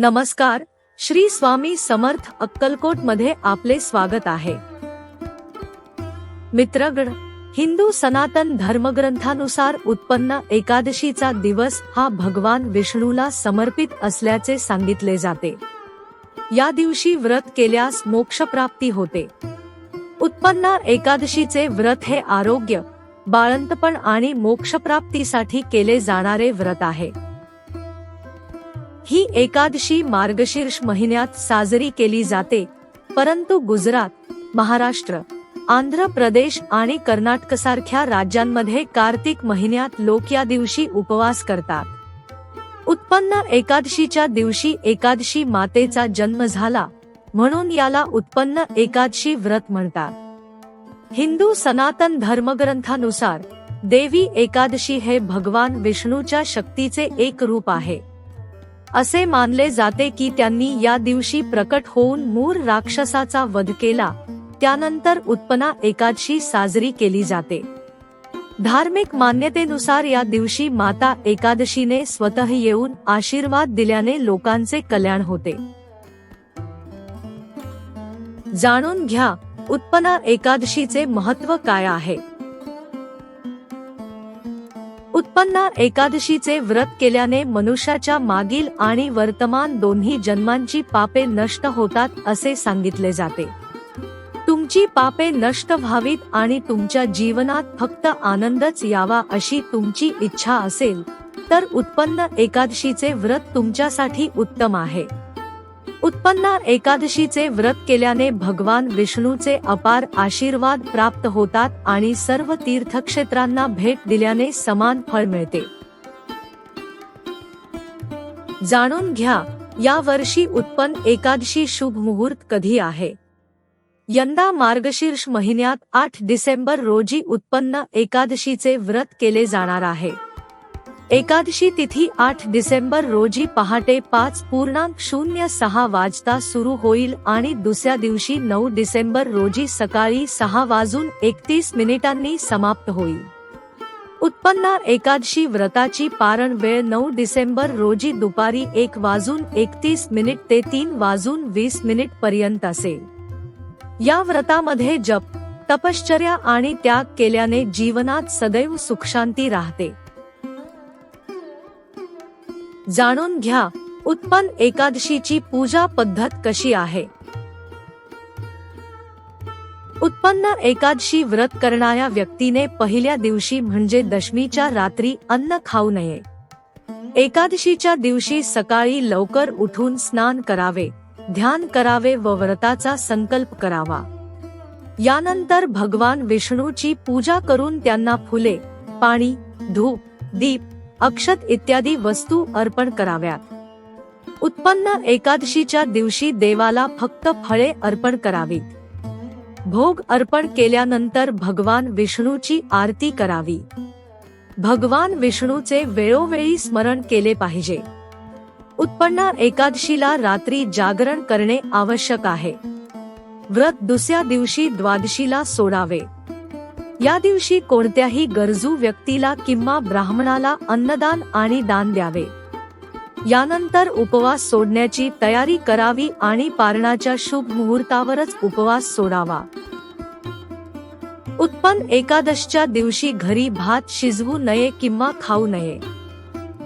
नमस्कार श्री स्वामी समर्थ अक्कलकोटमध्ये आपले स्वागत आहे. मित्रगण हिंदू सनातन धर्मग्रंथानुसार उत्पन्न एकादशीचा दिवस हा भगवान विष्णूला समर्पित असल्याचे सांगितले जाते. या दिवशी व्रत केल्यास मोक्षप्राप्ती होते. उत्पन्न एकादशीचे व्रत हे आरोग्य बाळंतपण आणि मोक्षप्राप्तीसाठी केले जाणारे व्रत आहे. ही एकादशी मार्गशीर्ष महिन्यात साजरी केली जाते. परंतु गुजरात महाराष्ट्र आंध्र प्रदेश आणि कर्नाटकसारख्या राज्यांमध्ये कार्तिक महिन्यात लोक या दिवशी उपवास करतात. उत्पन्न एकादशीच्या दिवशी एकादशी मातेचा जन्म झाला म्हणून याला उत्पन्न एकादशी व्रत म्हणतात. हिंदू सनातन धर्मग्रंथानुसार देवी एकादशी हे भगवान विष्णूच्या शक्तीचे एक रूप आहे. असे मानले जाते की त्यांनी या दिवशी प्रकट होऊन मूर राक्षसाचा वध केला. त्यानंतर उत्पन्ना एकादशी साजरी केली जाते. धार्मिक मान्यतेनुसार या दिवशी माता एकादशीने स्वतः येऊन आशीर्वाद दिल्याने लोकांचे कल्याण होते. जाणून घ्या उत्पन्ना एकादशीचे महत्त्व काय आहे? उत्पन्ना एकादशीचे व्रत केल्याने मनुष्याच्या मागील आणि वर्तमान दोन्ही जन्मांची पापे नष्ट होतात असे सांगितले जाते. तुमची पापे नष्ट व्हावीत आणि तुमच्या जीवनात फक्त आनंदच यावा अशी तुमची इच्छा असेल तर उत्पन्न एकादशीचे व्रत तुमच्यासाठी उत्तम आहे. उत्पन्न एकादशीचे व्रत केल्याने भगवान विष्णूचे अपार आशीर्वाद प्राप्त होतात आणि सर्व तीर्थक्षेत्रांना भेट दिल्याने समान फळ मिळते. जाणून घ्या या वर्षी उत्पन्न एकादशी शुभ मुहूर्त कधी आहे? यंदा मार्गशीर्ष महिन्यात आठ डिसेंबर रोजी उत्पन्न एकादशीचे व्रत केले जाणार आहे. एकादशी तिथी आठ डिसेंबर रोजी पहाटे पाच पूर्णांक शून्य सहा वाजता सुरू होईल आणि दुसऱ्या दिवशी नऊ डिसेंबर रोजी सकाळी सहा वाजून एकतीस मिनिटांनी समाप्त होईल. उत्पन्न एकादशी व्रताची पारण वेळ नऊ डिसेंबर रोजी दुपारी एक वाजून एकतीस मिनिट ते तीन वाजून वीस मिनिट पर्यंत असेल. या व्रतामध्ये जप तपश्चर्या आणि त्याग केल्याने जीवनात सदैव सुखशांती राहते. जाणून घ्या उत्पन्न एकादशीची पूजा पद्धत कशी आहे? उत्पन्न एकादशी व्रत करणाऱ्या व्यक्तीने पहिल्या दिवशी म्हणजे दशमीच्या रात्री अन्न खाऊ नये. एकादशीच्या दिवशी सकाळी लवकर उठून स्नान करावे ध्यान करावे व व्रताचा संकल्प करावा. यानंतर भगवान विष्णूची पूजा करून त्यांना फुले पाणी धूप दीप अक्षत इत्यादी वस्तू अर्पण कराव्यात. उत्पन्न एकादशीच्या दिवशी देवाला फक्त फळे अर्पण करावीत. भोग अर्पण केल्यानंतर भगवान विष्णूची आरती करावी. भगवान विष्णूचे वेळोवेळी स्मरण केले पाहिजे. उत्पन्न एकादशीला रात्री जागरण करणे आवश्यक आहे. व्रत दुसऱ्या दिवशी द्वादशीला सोडावे. या दिवशी कोणत्याही गरजू व्यक्तीला किंवा ब्राह्मणाला अन्नदान आणि दान द्यावे. यानंतर उपवास सोडण्याची तयारी करावी आणि पारणाच्या शुभ मुहूर्तावरच उपवास सोडावा. उत्पन्न एकादशच्या दिवशी घरी भात शिजवू नये किंवा खाऊ नये.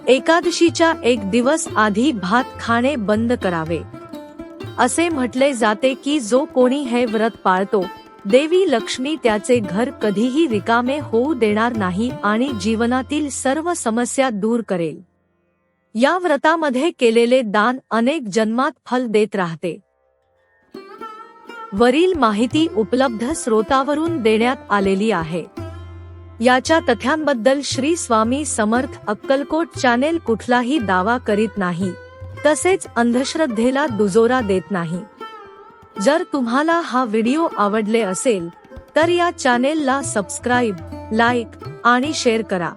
एकादशीच्या एक दिवस आधी भात खाणे बंद करावे. असे म्हटले जाते की जो कोणी हे व्रत पाळतो देवी लक्ष्मी त्याचे घर कधीही रिकामे होऊ देणार नाही आणि जीवनातील सर्व समस्या दूर करेल. या व्रतामध्ये केलेले दान अनेक जन्मात फल देत राहते. वरील माहिती उपलब्ध स्रोतावरून देण्यात आलेली आहे. याच्या तथ्यांबद्दल श्री स्वामी समर्थ अक्कलकोट चॅनेल कुठलाही दावा करीत नाही. तसेच अंधश्रद्धेला दुजोरा देत नाही. जर तुम्हाला हा व्हिडिओ आवडले असेल तर या चॅनेलला सबस्क्राईब लाईक आणि शेअर करा.